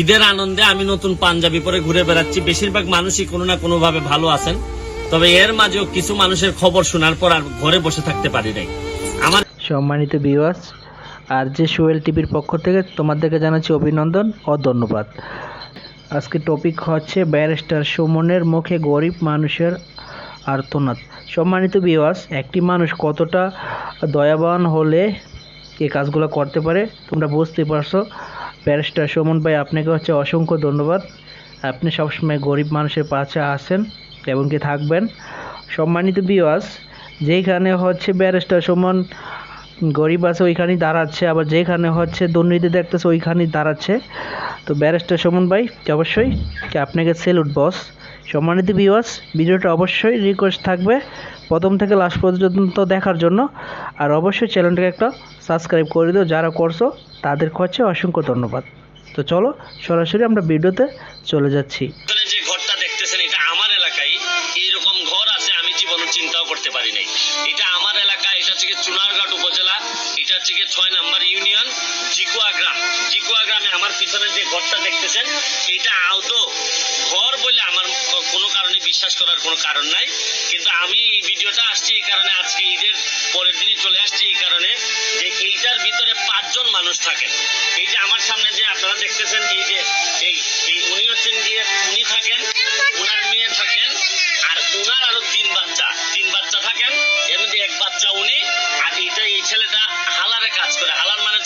ঈদের আনন্দে আমি নতুন পাঞ্জাবি পরে ঘুরে বেড়াচ্ছি। বেশিরভাগ মানুষই কোনো না কোনো ভাবে ভালো আছেন। তবে এর মাঝেও কিছু মানুষের খবর শোনার পর আর ঘরে বসে থাকতে পারি নাই। আমার সম্মানিত ভিউয়ার্স আর যে সোয়েল টিভির পক্ষ থেকে তোমাদেরকে জানাচ্ছি অভিনন্দন ও ধন্যবাদ। আজকে টপিক হচ্ছে ব্যারিস্টার সুমনের মুখে গরিব মানুষের আর্তনাদ। সম্মানিত ভিউয়ার্স একটি মানুষ কতটা দয়াবান হলে এই কাজগুলো করতে পারে, তোমরা বুঝতে পারছ। ব্যারিস্টার সুমন ভাই, আপনাকে হচ্ছে অসংখ্য ধন্যবাদ। আপনি সবসময় গরিব মানুষের পাশে আছেন এবং কি থাকবেন। সম্মানিত ভিউয়ার্স যেখানে হচ্ছে ব্যারিস্টার সুমন গরিব আছে, ওইখানেই দাঁড়াচ্ছে। আবার যেখানে হচ্ছে দুর্নীতি দেখতেছে, ওইখানেই দাঁড়াচ্ছে। তো ব্যারিস্টার সুমন ভাই, অবশ্যই আপনাকে সেলুট বস সম্মানিত ভিউয়ার্স ভিডিওটা অবশ্যই রিকোয়েস্ট থাকবে। প্রথম থেকে লাস্ট পর্যন্ত দেখার জন্য। আর অবশ্যই চ্যানেলটাকে একটা সাবস্ক্রাইব করে দিও। যারা করছ, তাদের হচ্ছে অসংখ্য ধন্যবাদ। তো চলো, সরাসরি আমরা ভিডিওতে চলে যাচ্ছি। গিয়ে ছয় নাম্বার ইউনিয়ন জিকুয়া গ্রাম। জিকুয়া গ্রামে আমার পিছনে যে ঘরটা দেখতেছেন, এটা আদৌ ঘর বলে আমার কোনো কারণে বিশ্বাস করার কোনো কারণ নাই। কিন্তু আমি এই ভিডিওটা আসছি এই কারণে, আজকে ঈদের পরের দিনই চলে আসছি এই কারণে যে এইটার ভিতরে পাঁচজন মানুষ থাকেন। এই যে আমার সামনে যে আপনারা দেখতেছেন, এই যে এই উনি হচ্ছেন গিয়ে উনি থাকেন, উনার মেয়ে থাকেন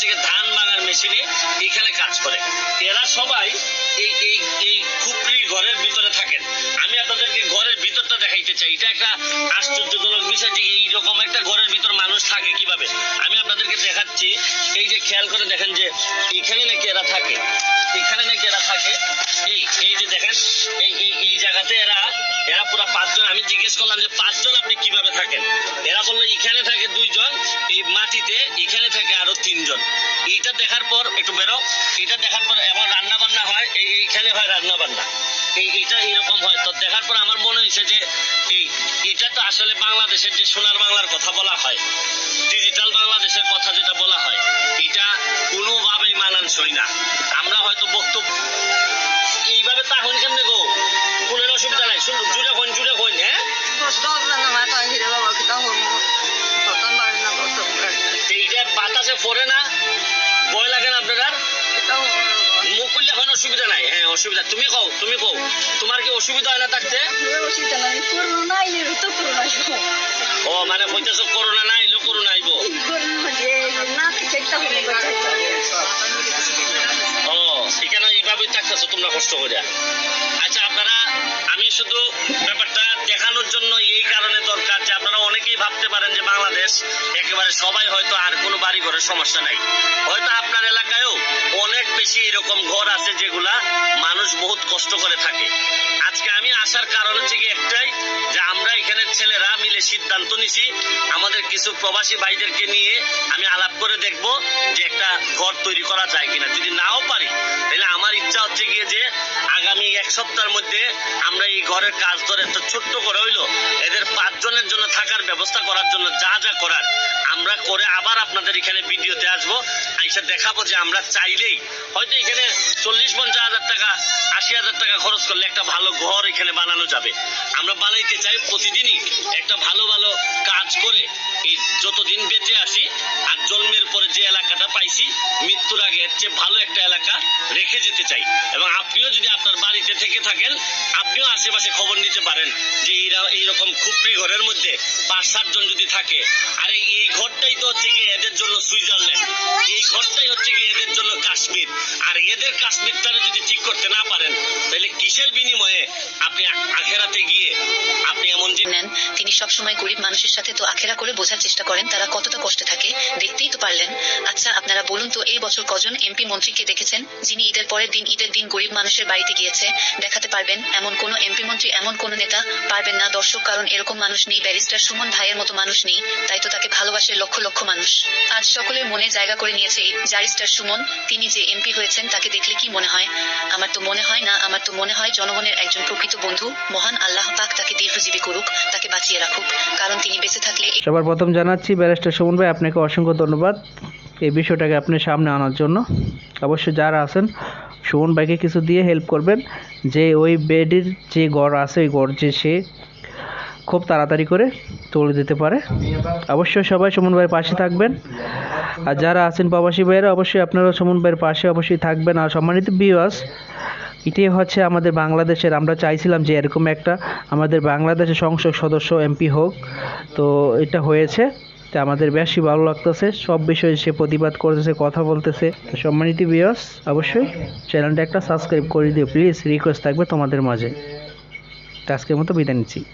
হচ্ছে ধান ভাঙার মেশিনে এইখানে কাজ করে। এরা সবাই এই এই এই খুপড়ি ঘরের ভিতরে থাকেন। আমি আপনাদেরকে ঘরের ভিতরটা দেখাইতে চাই। এটা একটা আশ্চর্যজনক বিষয় যে এইরকম একটা ঘরের ভিতর মানুষ থাকে কীভাবে? আমি আপনাদেরকে দেখাচ্ছি। এই যে খেয়াল করে দেখেন যে এইখানে নাকি এরা থাকে। এখানে নাকি এরা থাকে। এই এই যে দেখেন, এই এই এই জায়গাতে এরা এরা পুরো পাঁচজন। আমি জিজ্ঞেস করলাম যে পাঁচজন আপনি কীভাবে থাকেন? এরা বলল, এখানে থাকে দুইজন, এই মাটিতে, এখানে থাকে আরও তিনজন। এইটা দেখার পর একটু বেরো। এটা দেখার পর এমন রান্না বান্না হয়, এই এইখানে হয় রান্না বান্না এই এটা এরকম হয়। তো দেখার পর আমার মনে হয়েছে যে এই এটা তো আসলে বাংলাদেশের যে সোনার বাংলার কথা বলা হয় ডিজিটাল বাংলাদেশের কথা যেটা বলা হয়, এটা কোনোভাবেই মানানসই না। আমরা হয়তো বক্তব্য এইভাবে তা হইন কেমনে গো? কোনো অসুবিধা নাই। শুনুন, জুড়ে হইন জুড়ে হইন হ্যাঁ? অসুবিধা নাই। হ্যাঁ অসুবিধা। তুমি কও তুমি কও। তোমার কি অসুবিধা হয় না থাকতে ও মানে হইতেছ করোনা নাই লো করোনা আইবো? ও এখানে এইভাবেই থাকতেছো তোমরা কষ্ট করে আচ্ছা আপনারা, আমি শুধু ব্যাপারটা দেখানোর জন্য এই কারণে দরকার যে আপনারা অনেকেই ভাবতে পারেন যে বাংলাদেশ একেবারে সবাই হয়তো আর কোনো বাড়ি ঘরের সমস্যা নাই। হয়তো আপনার এলাকায়ও অনেক বেশি এরকম ঘর আছে যেগুলা মানুষ বহুত কষ্ট করে থাকে। আজকে আমি আসার কারণ হচ্ছে কি একটাই, যে আমরা এখানে ছেলেরা মিলে সিদ্ধান্ত নিছি, আমাদের কিছু প্রবাসী ভাইদেরকে নিয়ে আমি আলাপ করে দেখব যে একটা ঘর তৈরি করা যায় কিনা। যদি নাও পারি, তাহলে আমার ইচ্ছা হচ্ছে গিয়ে যে আগামী এক সপ্তাহের মধ্যে আমরা এই ঘরের কাজ ধরে একটা ছোট্ট করে হইল, এদের পাঁচজনের জন্য থাকার ব্যবস্থা করার জন্য যা যা করার আমরা করে আবার আপনাদের এখানে ভিডিওতে আসব। আইসা দেখাবো যে আমরা চাইলেই। হয়তো এখানে চল্লিশ, পঞ্চাশ হাজার টাকা, আশি হাজার টাকা খরচ করলে একটা ভালো ঘর এখানে বানানো যাবে। আমরা বানাইতে চাই প্রতিদিনই একটা ভালো ভালো কাজ করে। এই যতদিন বেঁচে আসি আর জন্মের পরে যে এলাকাটা পাইছি, মৃত্যুর আগে এর চেয়ে ভালো একটা এলাকা রেখে যেতে চাই। এবং আপনিও যদি আপনার বাড়িতে থেকে থাকেন, আপনিও আশেপাশে খবর নিতে পারেন যে এইরা- এইরকম খুপড়ি ঘরের মধ্যে পাঁচ সাতজন যদি থাকে, আরে এই ঘরটাই তো হচ্ছে গিয়ে এদের জন্য সুইজারল্যান্ড। এই ঘরটাই হচ্ছে গিয়ে এদের জন্য কাশ্মীর। আর এদের কাশ্মীরটা যদি ঠিক করতে না পারেন, তাহলে কিসের বিনিময়ে আপনি আখেরাতে গিয়ে নেন। তিনি সবসময় গরিব মানুষের সাথে তো আখেরা করে বোঝার চেষ্টা করেন, তারা কতটা কষ্টে থাকে দেখতেই তো পারলেন। আচ্ছা আপনারা বলুন তো, এই বছর কজন এমপি মন্ত্রীকে দেখেছেন, যিনি ঈদের পরের দিন, ঈদের দিন গরিব মানুষের বাড়িতে গিয়েছে, দেখাতে পারবেন এমন কোন এমপি মন্ত্রী, এমন কোন নেতা? পারবেন না, দর্শক, কারণ এরকম মানুষ নেই, ব্যারিস্টার সুমন ভাইয়ের মতো মানুষ নেই, তাই তো তাকে ভালোবাসে লক্ষ লক্ষ মানুষ। আজ সকলের মনে জায়গা করে নিয়েছে এই ব্যারিস্টার সুমন। তিনি যে এমপি হয়েছেন, তাকে দেখলে কি মনে হয়? আমার তো মনে হয় না, আমার তো মনে হয় জনগণের একজন প্রকৃত বন্ধু, মহান আল্লাহ পাক তাকে দীর্ঘজীবী করুক। তাকে বাঁচিয়ে রাখুক। কারণ তিনি বেঁচে থাকলে সবার প্রথম জানাচ্ছি ব্যারিস্টার সুমন ভাই, আপনাকে অসংখ্য ধন্যবাদ এই বিষয়টাকে আপনি সামনে আনার জন্য। অবশ্যই যারা আছেন, সুমন ভাইকে কিছু দিয়ে হেল্প করবেন। যে ওই বেডের যে গড় আছে, ওই গড় যে সে খুব তাড়াতাড়ি করে তুলে দিতে পারে। অবশ্যই সবাই সুমন ভাইয়ের পাশে থাকবেন। আর যারা আছেন প্রবাসী ভাইয়েরা, অবশ্যই আপনারা সুমন ভাইয়ের পাশে অবশ্যই থাকবেন। আর সম্মানিত বিওয়াস এটাই হচ্ছে আমাদের বাংলাদেশের, আমরা চাইছিলাম যে এরকম একটা আমাদের বাংলাদেশের সংসদ সদস্য এমপি হোক। তো এটা হয়েছে। তো আমাদের বেশি ভালো লাগতেছে, সব বিষয়ে সে প্রতিবাদ করতেছে, কথা বলতেছে। তো সম্মানিত বিয়স অবশ্যই চ্যানেলটা একটা সাবস্ক্রাইব করে দিও। প্লিজ রিকোয়েস্ট থাকবে তোমাদের মাঝে। তো আজকের মতো বিদায় নিচ্ছি।